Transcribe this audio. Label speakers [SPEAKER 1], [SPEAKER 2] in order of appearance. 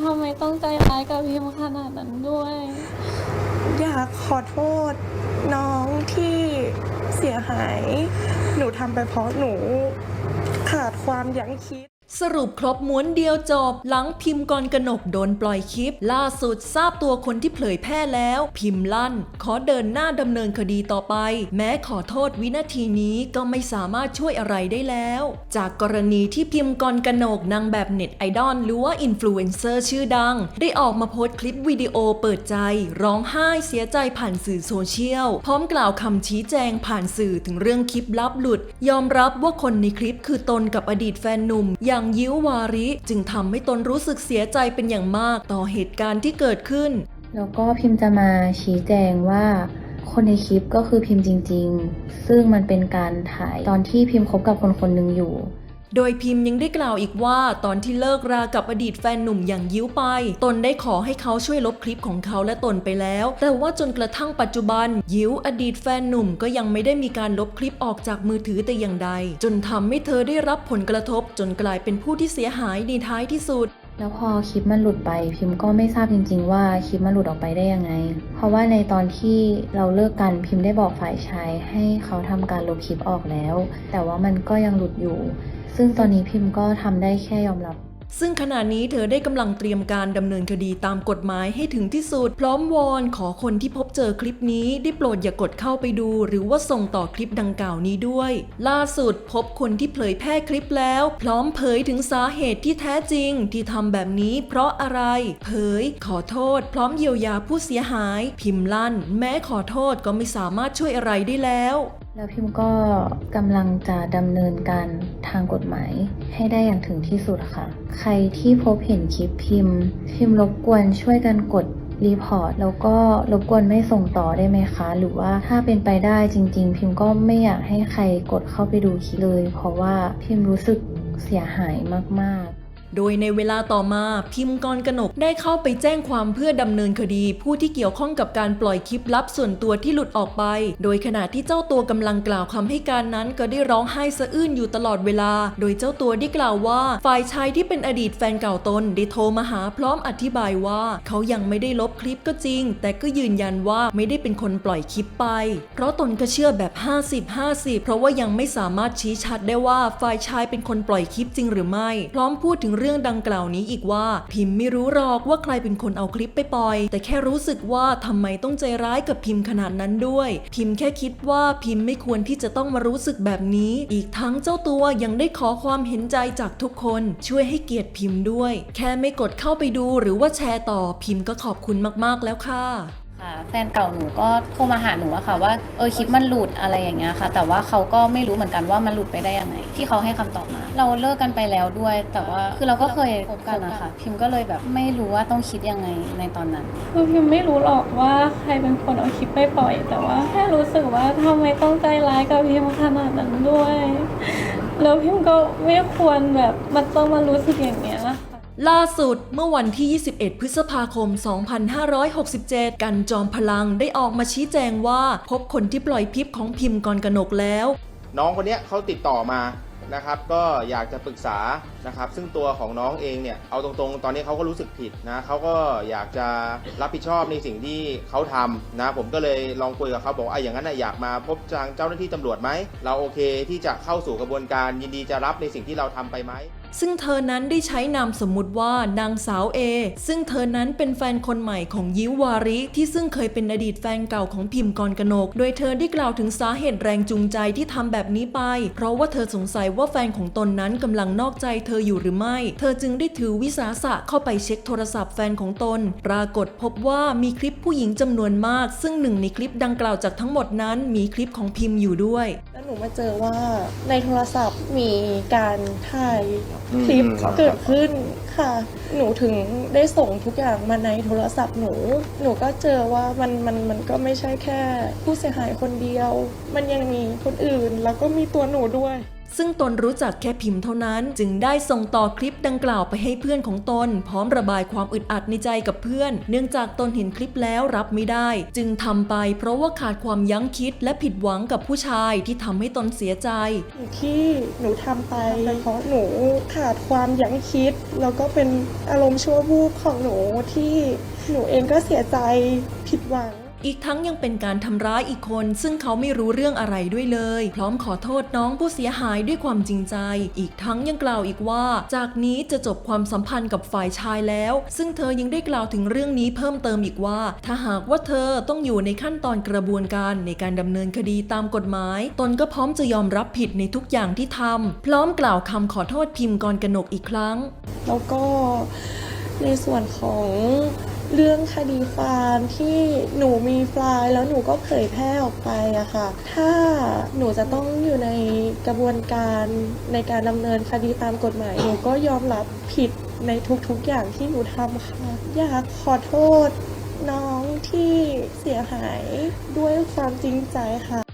[SPEAKER 1] ทำไมต้องใจร้ายกับพิมขนาดนั้นด้วย
[SPEAKER 2] อยากขอโทษน้องที่เสียหาย หนูทำไปเพราะหนูขาดความยั้งคิด
[SPEAKER 3] สรุปครบม้วนเดียวจบ หลังพิมพ์กรกนกโดนปล่อยคลิป ล่าสุดทราบตัวคนที่เผยแพร่แล้ว พิมพ์ลั่น ขอเดินหน้าดำเนินคดีต่อไป แม้ขอโทษวินาทีนี้ก็ไม่สามารถช่วยอะไรได้แล้ว จากกรณีที่พิมพ์กรกนกนางแบบเน็ตไอดอลหรือว่าอินฟลูเอนเซอร์ชื่อดัง ได้ออกมาโพสต์คลิปวิดีโอเปิดใจ ร้องไห้เสียใจผ่านสื่อโซเชียล พร้อมกล่าวคำชี้แจงผ่านสื่อถึงเรื่องคลิปลับหลุด ยอมรับว่าคนในคลิปคือตนกับอดีตแฟนหนุ่มอย่างยิ้ววาริ จึงทำให้ตนรู้สึกเสียใจเป็นอย่างมากต่อเหตุการณ์ที่เกิดขึ้น
[SPEAKER 4] แล้วก็พิมพ์จะมาชี้แจงว่าคนในคลิปก็คือพิมพ์จริง ๆ ซึ่งมันเป็นการถ่ายตอนที่พิมพ์คบกับคนคนหนึ่งอยู่
[SPEAKER 3] โดยพิมพ์ยังได้กล่าวอีกว่าตอนที่เลิกรากับอดีตแฟนหนุ่มอย่างยิ้วไป ตนได้ขอให้เขาช่วยลบคลิปของเขาและตนไปแล้ว แต่ว่าจนกระทั่งปัจจุบัน ยิ้วอดีตแฟนหนุ่มก็ยังไม่ได้มีการลบคลิปออกจากมือถือแต่อย่างใด จนทำให้เธอได้รับผลกระทบ จนกลายเป็นผู้ที่เสียหายในท้ายที่สุด
[SPEAKER 4] แล้วพอคลิปมันหลุดไป พิมพ์ก็ไม่ทราบจริง ๆ ว่าคลิปมันหลุดออกไปได้ยังไง เพราะว่าในตอนที่เราเลิกกันพิมพ์ได้บอกฝ่ายชาย ให้เขาทำการลบคลิปออกแล้ว แต่ว่ามันก็ยังหลุดอยู่ ซึ่งตอนนี้พิมพ์ก็ทำได้แค่ยอมรับ
[SPEAKER 3] ซึ่งขณะนี้เธอได้กำลังเตรียมการดำเนินคดีตามกฎหมายให้ถึงที่สุด พร้อมวอนขอคนที่พบเจอคลิปนี้ได้โปรดอย่ากดเข้าไปดู หรือว่าส่งต่อคลิปดังกล่าวนี้ด้วย ล่าสุดพบคนที่เผยแพร่คลิปแล้ว พร้อมเผยถึงสาเหตุที่แท้จริง ที่ทำแบบนี้เพราะอะไร เผย ขอโทษ พร้อมเยียวยาผู้เสียหาย พิมพ์ลั่น แม้ขอโทษก็ไม่สามารถช่วยอะไรได้แล้ว
[SPEAKER 4] แล้วพิมก็กำลังจะดำเนินการทางกฎหมายให้ได้อย่างถึงที่สุดค่ะใครที่พบเห็นคลิปพิมพ์ พิมพ์รบกวนช่วยกันกดรีพอร์ตแล้วก็รบกวนไม่ส่งต่อได้ไหมคะ หรือว่าถ้าเป็นไปได้จริง ๆ พิมพ์ก็ไม่อยากให้ใครกดเข้าไปดูคลิปเลย เพราะว่าพิมพ์รู้สึกเสียหายมากๆ
[SPEAKER 3] โดยในเวลาต่อมาพิมพ์กรกนกได้เข้าไปแจ้งความเพื่อดำเนินคดี ผู้ที่เกี่ยวข้องกับการปล่อยคลิปลับส่วนตัวที่หลุดออกไป โดยขณะที่เจ้าตัวกำลังกล่าวคำให้การนั้นก็ได้ร้องไห้สะอื้นอยู่ตลอดเวลา โดยเจ้าตัวได้กล่าวว่า ฝ่ายชายที่เป็นอดีตแฟนเก่าตนได้โทรมาหาพร้อมอธิบายว่า เขายังไม่ได้ลบคลิปก็จริง แต่ก็ยืนยันว่าไม่ได้เป็นคนปล่อยคลิปไป เพราะตนก็เชื่อแบบ 50-50 เพราะว่ายังไม่สามารถชี้ชัดได้ว่าฝ่ายชายเป็นคนปล่อยคลิปจริงหรือไม่ พร้อมพูดถึงเรื่องดังกล่าวนี้อีกว่า พิมพ์ไม่รู้หรอกว่าใครเป็นคนเอาคลิปไปปล่อย แต่แค่รู้สึกว่าทำไมต้องใจร้ายกับพิมพ์ขนาดนั้นด้วย พิมพ์แค่คิดว่าพิมพ์ไม่ควรที่จะต้องมารู้สึกแบบนี้ อีกทั้งเจ้าตัวยังได้ขอความเห็นใจจากทุกคนช่วยให้เกียรติพิมพ์ด้วย แค่ไม่กดเข้าไปดูหรือว่าแชร์ต่อพิมพ์ก็ขอบคุณมากๆแล้วค่ะ
[SPEAKER 5] ค่ะแฟนเก่าหนูก็โทรมาหาหนูอะค่ะ ว่าเออคลิปมันหลุดอะไรอย่างเงี้ยค่ะ แต่ว่าเขาก็ไม่รู้เหมือนกันว่ามันหลุดไปได้ยังไงที่เขาให้คำตอบมา เราเลิกกันไปแล้วด้วย แต่ว่าคือเราก็เคยคบกันนะคะพิมก็เลยแบบไม่รู้ว่าต้องคิดยังไงในตอนนั้น
[SPEAKER 1] คือพิมไม่รู้หรอกว่าใครเป็นคนเอาคลิปไปปล่อย แต่ว่าแค่รู้สึกว่าทำไมต้องใจร้ายกับพิมขนาดนั้นด้วย แล้วพิมก็ไม่ควรแบบมันต้องมารู้สึกอย่างเงี้ยค่ะ
[SPEAKER 3] ล่าสุดเมื่อวันที่ 21 พฤษภาคม 2567 กันจอมพลังได้ออกมาชี้แจงว่า พบคนที่ปล่อยคลิปของพิมพ์กรกนกแล้ว
[SPEAKER 6] น้องคนเนี้ยเขาติดต่อมานะครับก็อยากจะปรึกษานะครับ ซึ่งตัวของน้องเองเนี่ยเอาตรงๆ ตอนนี้เขาก็รู้สึกผิดนะเขาก็อยากจะรับผิดชอบในสิ่งที่เขาทำนะผมก็เลยลองคุยกับเขาบอกว่าอะอย่างนั้นนะอยากมาพบทางเจ้าหน้าที่ตำรวจไหมเราโอเคที่จะเข้าสู่กระบวนการยินดีจะรับในสิ่งที่เราทำไปไหม
[SPEAKER 3] ซึ่งเธอนั้นได้ใช้นามสมมุติว่านางสาวเอซึ่งเธอนั้นเป็นแฟนคนใหม่ของยิววาริที่ซึ่งเคยเป็นอดีตแฟนเก่าของพิมพ์กรกนก โดยเธอได้กล่าวถึงสาเหตุแรงจูงใจที่ทำแบบนี้ไป เพราะว่าเธอสงสัยว่าแฟนของตนนั้นกำลังนอกใจเธออยู่หรือไม่ เธอจึงได้ถือวิสาสะเข้าไปเช็คโทรศัพท์แฟนของตน ปรากฏพบว่ามีคลิปผู้หญิงจำนวนมาก ซึ่งหนึ่งในคลิปดังกล่าวจากทั้งหมดนั้นมีคลิปของพิมพ์อยู่ด้วย
[SPEAKER 2] นูมาเจอว่าในโทรศัพท์มีการถ่าย
[SPEAKER 6] อืม
[SPEAKER 2] คลิป
[SPEAKER 6] ครับ
[SPEAKER 2] เกิดขึ้นค่ะ หนูถึงได้ส่งทุกอย่างมาในโทรศัพท์หนู หนูก็เจอว่ามันมันมันก็ไม่ใช่แค่ผู้เสียหายคนเดียว มันยังมีคนอื่นแล้วก็มีตัวหนูด้วย
[SPEAKER 3] ซึ่งตนรู้จักแค่พิมพ์เท่านั้น จึงได้ส่งต่อคลิปดังกล่าวไปให้เพื่อนของตน พร้อมระบายความอึดอัดในใจกับเพื่อน เนื่องจากตนเห็นคลิปแล้วรับไม่ได้ จึงทำไปเพราะว่าขาดความยั้งคิดและผิดหวังกับผู้ชายที่ทำให้ตนเสียใจ
[SPEAKER 2] ที่หนูทำไปเพราะหนูขาดความยั้งคิด แล้วก็เป็นอารมณ์ชั่ววูบของหนูที่หนูเองก็เสียใจผิดหวัง
[SPEAKER 3] อีกทั้งยังเป็นการทำร้ายอีกคน ซึ่งเขาไม่รู้เรื่องอะไรด้วยเลย พร้อมขอโทษน้องผู้เสียหายด้วยความจริงใจ อีกทั้งยังกล่าวอีกว่า จากนี้จะจบความสัมพันธ์กับฝ่ายชายแล้ว ซึ่งเธอยังได้กล่าวถึงเรื่องนี้เพิ่มเติมอีกว่า ถ้าหากว่าเธอต้องอยู่ในขั้นตอนกระบวนการในการดำเนินคดีตามกฎหมาย ตนก็พร้อมจะยอมรับผิดในทุกอย่างที่ทำพร้อมกล่าวคำขอโทษพิมพ์กรกนกอีกครั้ง
[SPEAKER 2] แล้วก็ในส่วนของ เรื่องคดีความที่หนูมีไฟล์แล้วหนูก็เผยแพร่ออกไปอะค่ะ ถ้าหนูจะต้องอยู่ในกระบวนการในการดำเนินคดีตามกฎหมายหนูก็ยอมรับผิดในทุกๆอย่างที่หนูทำค่ะ อยากขอโทษน้องที่เสียหายด้วยความจริงใจค่ะ